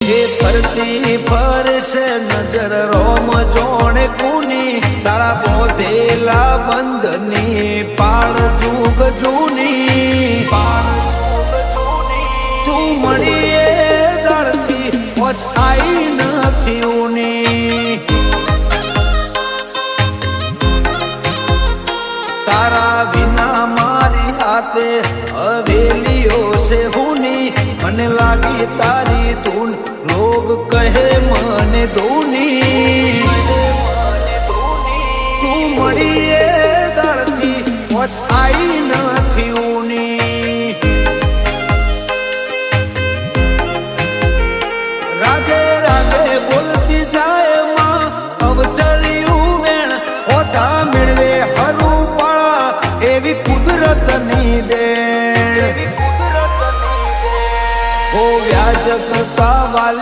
એ ફરતી ફરશે નજર રોમ જોણે કુની, તારા બોધેલા બંધની પાળ જુગ જૂની. તું મળીએ દળથી ઓછાઈ નથી ઉની તારા વિના મારી હાથે હવેલીઓ છે હુની. મને લાગી તારી तून लोग कहे मने धोनी तू मरी ए दळती मत आई નથી ऊनी રાગે રાગે બોલતી જાય માં અવચલ્યું મેણ હોતા મેળવે હરું પણ એવી કુદરતની દેણ. व्याजक का वाल